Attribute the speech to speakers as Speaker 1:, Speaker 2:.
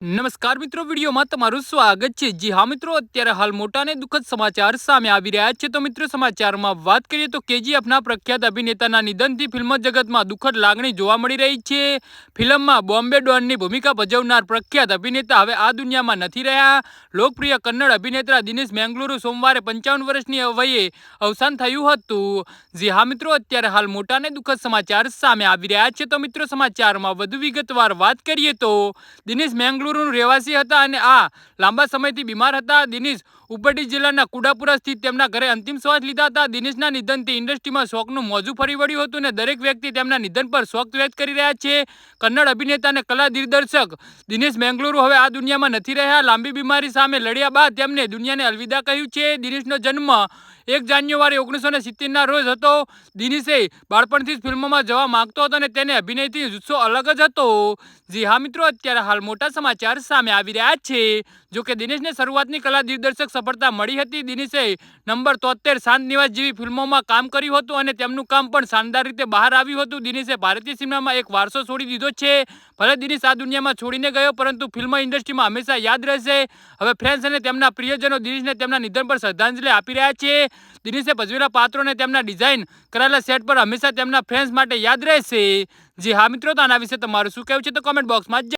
Speaker 1: નમસ્કાર મિત્રો, વિડીયોમાં તમારું સ્વાગત છે. જી હા મિત્રો, અત્યારે હાલ મોટા અને દુઃખદ સમાચાર સામે આવી રહ્યા છે. તો મિત્રો, સમાચારમાં વાત કરીએ તો કેજીએફના પ્રખ્યાત અભિનેતાના નિધનથી ફિલ્મ જગતમાં દુઃખદ લાગણી જોવા મળી રહી છે. ફિલ્મમાં બોમ્બે ડોનની ભૂમિકા ભજવનાર પ્રખ્યાત અભિનેતા હવે આ દુનિયામાં નથી રહ્યા. લોકપ્રિય કન્નડ અભિનેતા દિનેશ મેંગલુરુ સોમવારે પંચાવન વર્ષની વયે અવસાન થયું હતું. જી હા મિત્રો, અત્યારે હાલ મોટા અને દુઃખદ સમાચાર સામે આવી રહ્યા છે. તો મિત્રો, સમાચારમાં વધુ વિગતવાર વાત કરીએ તો દિનેશ મેંગલુરુ બેંગલુરુનું રહેવાસી હતા અને આ લાંબા સમયથી બીમાર હતા. દિનેશ ઉપરડી જિલ્લાના કુડાપુરા સ્થિત તેમના ઘરે અંતિમ શ્વાસ લીધા હતા. દિનેશના નિધનથી ઇન્ડસ્ટ્રીમાં શોકનું મોજું ફરી વળ્યું હતું અને દરેક વ્યક્તિ તેમના નિધન પર શોક વ્યક્ત કરી રહ્યા છે. કન્નડ અભિનેતા અને કલા દિગ્દર્શક દિનેશ બેંગલુરુ હવે આ દુનિયામાં નથી રહ્યા. લાંબી બીમારી સામે લડ્યા બાદ તેમને દુનિયાને અલવિદા કહ્યું છે. દિનેશનો જન્મ એક જાન્યુઆરી ઓગણીસો ને સિત્તેરના રોજ હતો. દિનેશે બાળપણથી જ ફિલ્મોમાં જવા માંગતો હતો અને તેને અભિનયથી જુસ્સો અલગ જ હતો. જી હા મિત્રો, અત્યારે હાલ મોટા સમાચાર સામે આવી રહ્યા છે. જો કે દિનેશને શરૂઆતની કલા દિગ્દર્શક સફળતા મળી હતી. દિનેશે નંબર તોતેર શાંત નિવાસ જેવી ફિલ્મોમાં કામ કર્યું હતું અને તેમનું કામ પણ શાનદાર રીતે બહાર આવ્યું હતું. દિનેશે ભારતીય સિનેમામાં એક વારસો છોડી દીધો છે. ભલે દિનેશ આ દુનિયામાં છોડીને ગયો, પરંતુ ફિલ્મ ઇન્ડસ્ટ્રીમાં હંમેશા યાદ રહેશે. હવે ફ્રેન્ડ્સ અને તેમના પ્રિયજનો દિનેશને તેમના નિધન પર શ્રદ્ધાંજલિ આપી રહ્યા છે. દિનેશે ભજવેલા પાત્રોને તેમના ડિઝાઇન કરાયેલા સેટ પર હંમેશા તેમના ફ્રેન્ડ્સ માટે યાદ રહેશે. જી હા મિત્રો, તો આના વિશે તમારું શું કહેવું છે તો કોમેન્ટ બોક્સમાં